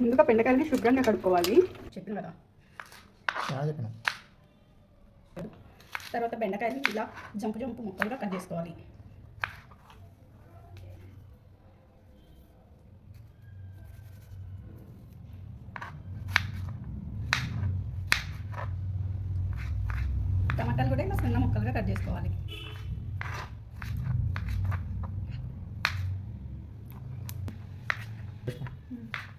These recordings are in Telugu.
ముందుగా బెండకాయలని శుభ్రంగా కడుక్కోవాలి. చెప్పిన కదా. చెప్పిన. తర్వాత బెండకాయలు ఇలా జంపు జంపు ముక్కలుగా కట్ చేసుకోవాలి. టమాటాలు కూడా ఇలా సన్న ముక్కలుగా కట్ చేసుకోవాలి. ఇప్పుడు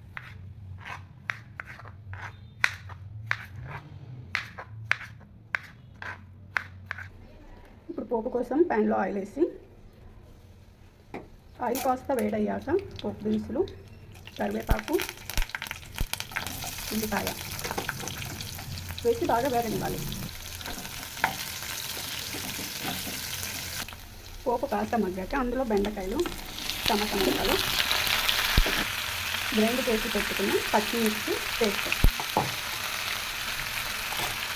పోపు కోసం ప్యాన్లో ఆయిల్ వేసి ఆయిల్ కాస్త వేడయ్యాక పోపు దినుసులు కరివేపాకు ఉల్లిపాయ వేసి బాగా వేగనివ్వాలి పోపు కాస్త మగ్గాక అందులో బెండకాయలు టమాటా గ్రైండ్ చేసి పెట్టుకుని పచ్చిమిర్చి పేస్ట్.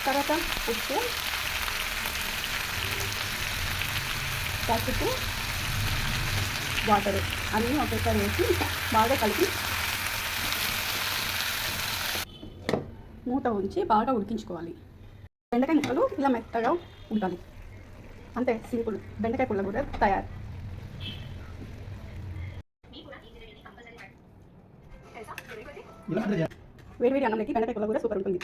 తర్వాత ఉప్పు పసుపు వాటర్ అన్నీ ఒకేసారి వేసి బాగా కలిపి మూత ఉంచి బాగా ఉడికించుకోవాలి. బెండకాయ ముక్కలు ఇలా మెత్తగా ఉడకాలి అంతే సింపుల్. బెండకాయ పుల్ల కూడా తయారు. ఇలా అంటే వేడి వేడి అన్నంలోకి బెండకాయ పుల్ల కూడా సూపర్ ఉంటుంది.